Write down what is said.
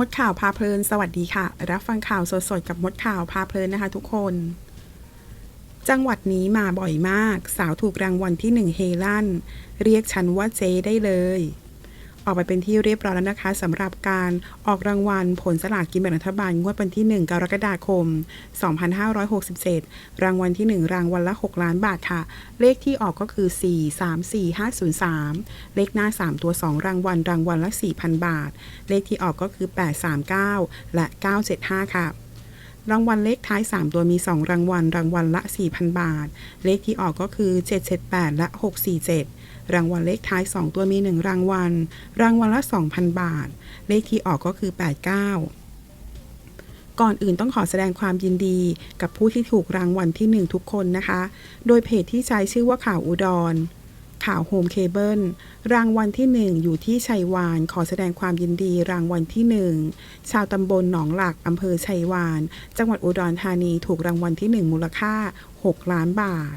มดข่าวพาเพลิน สวัสดีค่ะ รับฟังข่าวสดๆกับมดข่าวพาเพลินนะคะ ทุกคน จังหวัดนี้มาบ่อยมาก สาวถูกรางวัลที่หนึ่งเฮลั่น เรียกฉันว่าเจ๊ได้เลย ออกไปเป็นที่เรียบร้อยแล้วนะคะสำหรับการออกรางวัลผลสลากกินแบ่งรัฐบาลงวดวันที่ 1 กรกฎาคม 2567 รางวัลที่ 1 รางวัลละ 6 ล้านบาทค่ะ เลขที่ออกก็คือ 4 3 4 5 0 3 เลขหน้า 3 ตัว 2 รางวัล รางวัลละ 4,000 บาท เลขที่ออกก็คือ 839 และ 975 ค่ะรางวัลเลขท้าย 3 ตัวมี 2 รางวัล รางวัลละ 4,000 บาท เลขที่ออกก็คือ 778 และ 647 รางวัลเลขท้าย 2 ตัวมี 1 รางวัล รางวัลละ 2,000 บาท เลขที่ออกก็คือ 89ก่อนอื่นต้องขอแสดงความยินดีกับผู้ที่ถูกรางวัลที่ 1 ทุกคนนะคะ โดยเพจที่ใช้ชื่อว่าข่าวอุดร ข่าวโฮมเคเบิลรางวัลที่ 1 อยู่ที่ชัยวาน ขอแสดงความยินดีรางวัลที่ 1 ชาวตำบลหนองหลักอำเภอชัยวาน จังหวัดอุดรธานีถูกรางวัลที่ 1 มูลค่า 6 ล้านบาท